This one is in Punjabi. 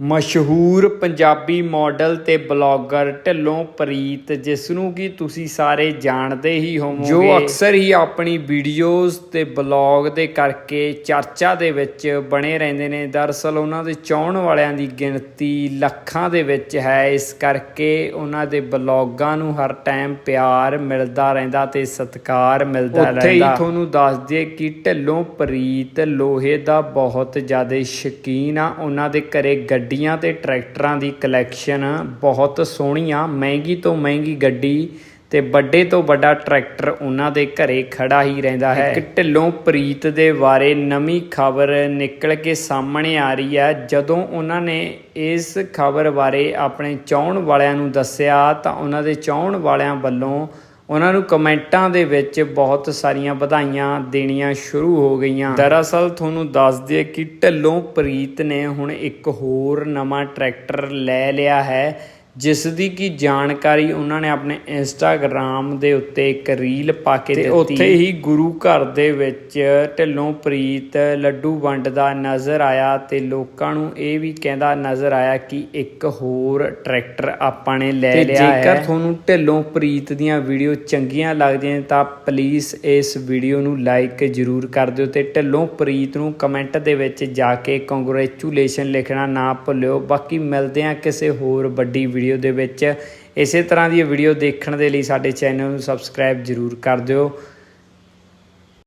ਮਸ਼ਹੂਰ ਪੰਜਾਬੀ ਮਾਡਲ ਤੇ ਬਲੌਗਰ ਢਿੱਲੋਂ ਪ੍ਰੀਤ ਜਿਸ ਨੂੰ ਕਿ ਤੁਸੀਂ ਸਾਰੇ ਜਾਣਦੇ ਹੀ ਹੋਵੋਗੇ। ਜੋ ਅਕਸਰ ਹੀ ਆਪਣੀ ਵੀਡੀਓਜ਼ ਤੇ ਬਲੌਗ ਦੇ ਕਰਕੇ ਚਰਚਾ ਦੇ ਵਿੱਚ ਬਣੇ ਰਹਿੰਦੇ ਨੇ ਦਰਅਸਲ ਉਹਨਾਂ ਦੇ ਚਾਹਣ ਵਾਲਿਆਂ ਦੀ ਗਿਣਤੀ ਲੱਖਾਂ ਦੇ ਵਿੱਚ ਹੈ। ਇਸ ਕਰਕੇ ਉਹਨਾਂ ਦੇ ਬਲੌਗਾਂ ਨੂੰ ਹਰ ਟਾਈਮ ਪਿਆਰ ਮਿਲਦਾ ਰਹਿੰਦਾ ਤੇ ਸਤਿਕਾਰ ਮਿਲਦਾ ਰਹਿੰਦਾ ਉੱਥੇ ਹੀ ਤੁਹਾਨੂੰ ਦੱਸ ਦਈਏ ਕਿ ਢਿੱਲੋਂ ਪ੍ਰੀਤ ਲੋਹੇ ਦਾ ਬਹੁਤ ਜ਼ਿਆਦਾ ਸ਼ੌਕੀਨ ਆ। ਉਹਨਾਂ ਦੇ ਘਰੇ ਗੱਡੀਆਂ ਤੇ ਟਰੈਕਟਰਾਂ ਦੀ ਕਲੈਕਸ਼ਨ ਬਹੁਤ ਸੋਹਣੀ ਆ ਮਹਿੰਗੀ ਤੋਂ ਮਹਿੰਗੀ ਗੱਡੀ ਤੇ ਵੱਡੇ ਤੋਂ ਵੱਡਾ ਟਰੈਕਟਰ ਉਹਨਾਂ ਦੇ ਘਰੇ ਖੜਾ ਹੀ ਰਹਿੰਦਾ ਹੈ। ਇੱਕ ਢਿੱਲੋਂ ਪ੍ਰੀਤ ਦੇ ਬਾਰੇ ਨਵੀਂ ਖਬਰ ਨਿਕਲ ਕੇ ਸਾਹਮਣੇ ਆ ਰਹੀ ਹੈ। ਜਦੋਂ ਉਹਨਾਂ ਨੇ ਇਸ ਖਬਰ ਬਾਰੇ ਆਪਣੇ ਚਾਹਣ ਵਾਲਿਆਂ ਨੂੰ ਦੱਸਿਆ ਤਾਂ ਉਹਨਾਂ ਦੇ ਚਾਹਣ ਵਾਲਿਆਂ ਵੱਲੋਂ ਉਹਨਾਂ ਨੂੰ ਕਮੈਂਟਾਂ ਦੇ ਵਿੱਚ ਬਹੁਤ ਸਾਰੀਆਂ ਵਧਾਈਆਂ ਦੇਣੀਆਂ ਸ਼ੁਰੂ ਹੋ ਗਈਆਂ। ਦਰਅਸਲ ਤੁਹਾਨੂੰ ਦੱਸ ਦਈਏ ਕਿ ਢੱਲੋਂ ਪ੍ਰੀਤ ਨੇ ਹੁਣ ਇੱਕ ਹੋਰ ਨਵਾਂ ਟਰੈਕਟਰ ਲੈ ਲਿਆ ਹੈ। ਜਿਸ ਦੀ ਕੀ ਜਾਣਕਾਰੀ ਉਹਨਾਂ ਨੇ ਆਪਣੇ ਇੰਸਟਾਗ੍ਰam ਦੇ ਉੱਤੇ ਇੱਕ ਰੀਲ ਪਾ ਕੇ ਦਿੱਤੀ। ਉੱਥੇ ਹੀ ਗੁਰੂ ਘਰ ਦੇ ਵਿੱਚ ਢਿੱਲੋਂ ਪ੍ਰੀਤ ਲੱਡੂ ਵੰਡਦਾ ਨਜ਼ਰ ਆਇਆ ਤੇ ਲੋਕਾਂ ਨੂੰ ਇਹ ਵੀ ਕਹਿੰਦਾ ਨਜ਼ਰ ਆਇਆ ਕਿ ਇੱਕ ਹੋਰ ਟਰੈਕਟਰ ਆਪਾਂ ਨੇ ਲੈ ਲਿਆ ਹੈ। ਜੇਕਰ ਤੁਹਾਨੂੰ ਢਿੱਲੋਂ ਪ੍ਰੀਤ ਦੀਆਂ ਵੀਡੀਓ ਚੰਗੀਆਂ ਲੱਗਦੀਆਂ ਤਾਂ ਪਲੀਜ਼ ਇਸ ਵੀਡੀਓ ਨੂੰ ਲਾਈਕ ਜ਼ਰੂਰ ਕਰ ਦਿਓ ਤੇ ਢਿੱਲੋਂ ਪ੍ਰੀਤ ਨੂੰ ਕਮੈਂਟ ਦੇ ਵਿੱਚ ਜਾ ਕੇ ਕੰਗ੍ਰੈਚੁਲੇਸ਼ਨ ਲਿਖਣਾ ਨਾ ਭੁੱਲਿਓ। ਬਾਕੀ ਮਿਲਦੇ ਹਾਂ ਕਿਸੇ ਹੋਰ ਵੱਡੀ ਵੀਡੀਓ ਦੇ ਵਿੱਚ। ਇਸੇ ਤਰ੍ਹਾਂ ਦੀ ਵੀਡੀਓ ਦੇਖਣ ਦੇ ਲਈ ਸਾਡੇ ਚੈਨਲ ਨੂੰ ਸਬਸਕ੍ਰਾਈਬ ਜ਼ਰੂਰ ਕਰ ਦਿਓ।